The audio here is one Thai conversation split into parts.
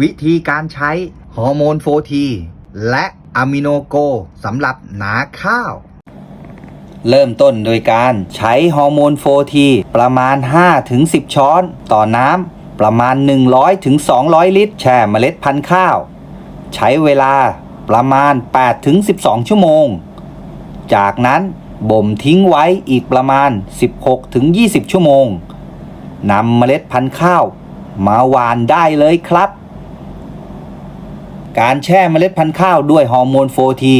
วิธีการใช้ฮอร์โมนโฟทีและอะมิโนโกสำหรับหนาข้าว เริ่มต้นโดยการใช้ฮอร์โมนโฟทีประมาณ 5-10 ช้อน ต่อน้ำประมาณ 100-200 ลิตร แช่เมล็ดพันธุ์ข้าว ใช้เวลาประมาณ 8-12 ชั่วโมง จากนั้นบ่มทิ้งไว้อีกประมาณ 16-20 ชั่วโมงนำเมล็ดพันธุ์ข้าว มาหวานได้เลยครับ การแช่เมล็ดพันธุ์ข้าวด้วยฮอร์โมนโฟที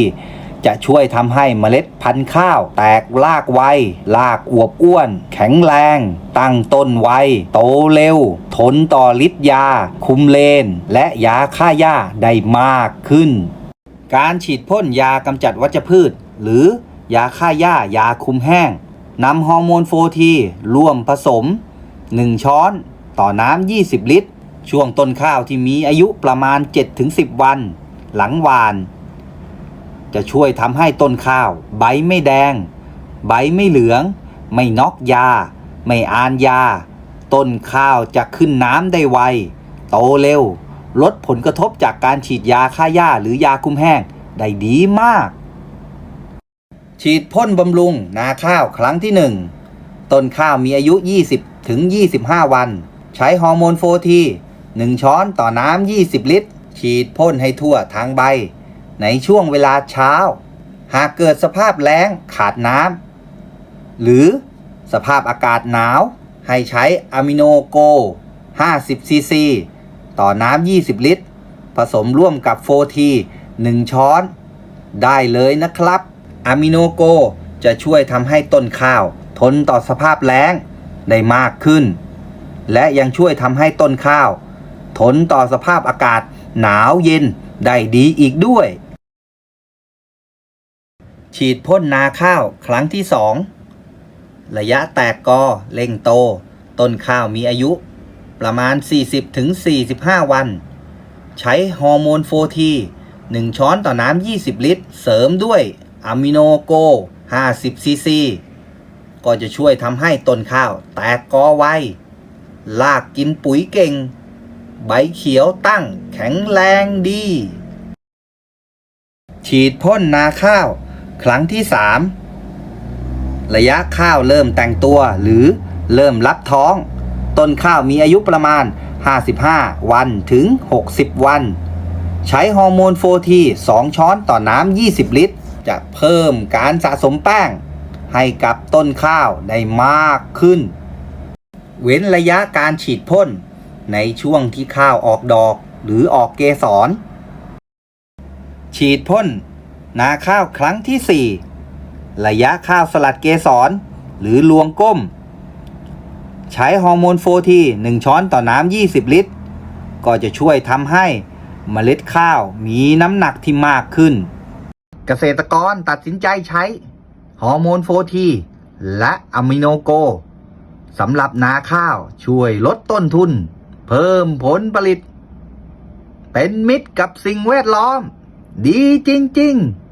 จะช่วยทำให้เมล็ดพันธุ์ข้าว แตกรากไวรากอวบอ้วน แข็งแรง ตั้งต้นไวโตเร็ว ทนต่อฤทธิ์ยา คุมเลน และยาฆ่าหญ้าได้มากขึ้น การฉีดพ่นยากำจัดวัชพืช หรือยาฆ่าหญ้ายาคุมแห้งนำฮอร์โมนโฟทีร่วมผสม 1 ช้อน ต่อน้ำ20 ลิตร ช่วงต้นข้าวที่มีอายุประมาณ 7-10 วัน หลังหวาน จะช่วยทำให้ต้นข้าว ใบไม่แดง ใบไม่เหลือง ไม่นอกยา ไม่อานยา ต้นข้าวจะขึ้นน้ำได้ไว โตเร็ว ลดผลกระทบจากการฉีดยาฆ่าหญ้าหรือยาคุมแห้งได้ดีมาก ฉีดพ่นบำรุงนาข้าวครั้งที่ 1 ต้นข้าวมีอายุ 20ถึง25 วัน ใช้ฮอร์โมนโฟที 1 ช้อนต่อน้ำ20 ลิตร ฉีดพ่นให้ทั่วทางใบ ในช่วงเวลาเช้า หากเกิดสภาพแล้งขาดน้ำหรือสภาพอากาศหนาว ให้ใช้อะมิโนโก 50 ซีซี ต่อน้ำ20 ลิตร ผสมร่วมกับโฟที1ช้อน ได้เลยนะครับอะมิโนโกจะช่วยทำให้ต้นข้าว ทนต่อสภาพแล้งได้มากขึ้น และยังช่วยทำให้ต้นข้าว ทนต่อสภาพอากาศหนาวเย็นได้ดีอีกด้วย ฉีดพ่นนาข้าวครั้งที่ 2 ระยะแตกกอเร่งโต ต้นข้าวมีอายุ ประมาณ 40-45 วัน ใช้ฮอร์โมนโฟที1 ช้อนต่อน้ำ 20 ลิตร เสริมด้วยอะมิโนโก 50 ซีซี ก็จะช่วยทำให้ต้นข้าวแตกกอไว ลากกินปุ๋ยเก่ง ใบเขียวตั้งแข็งแรงดี ฉีดพ่นนาข้าว ครั้งที่ 3 ระยะข้าวเริ่มแต่งตัวหรือเริ่มรับท้อง ต้นข้าวมีอายุประมาณ 55 วันถึง 60 วัน ใช้ฮอร์โมนโฟที2ช้อนต่อน้ำ 20 ลิตร จะเพิ่มการสะสมแป้ง ให้กับต้นข้าวได้มากขึ้น เว้นระยะการฉีดพ่น ในช่วงที่ข้าวออกดอกหรือออกเกสร ฉีดพ่น นาข้าวครั้งที่ 4 ระยะข้าวสลัดเกสร หรือลวงก้ม ใช้ฮอร์โมนโฟที1ช้อนต่อน้ำ 20 ลิตร ก็จะช่วยทำให้เมล็ดข้าวมีน้ำหนักที่มากขึ้น เกษตรกรตัดสินใจใช้ฮอร์โมนโฟทีและอะมิโนโกสำหรับนาข้าวช่วยลดต้นทุน เพิ่มผลผลิต เป็นมิตรกับสิ่งแวดล้อม ดีจริง ๆ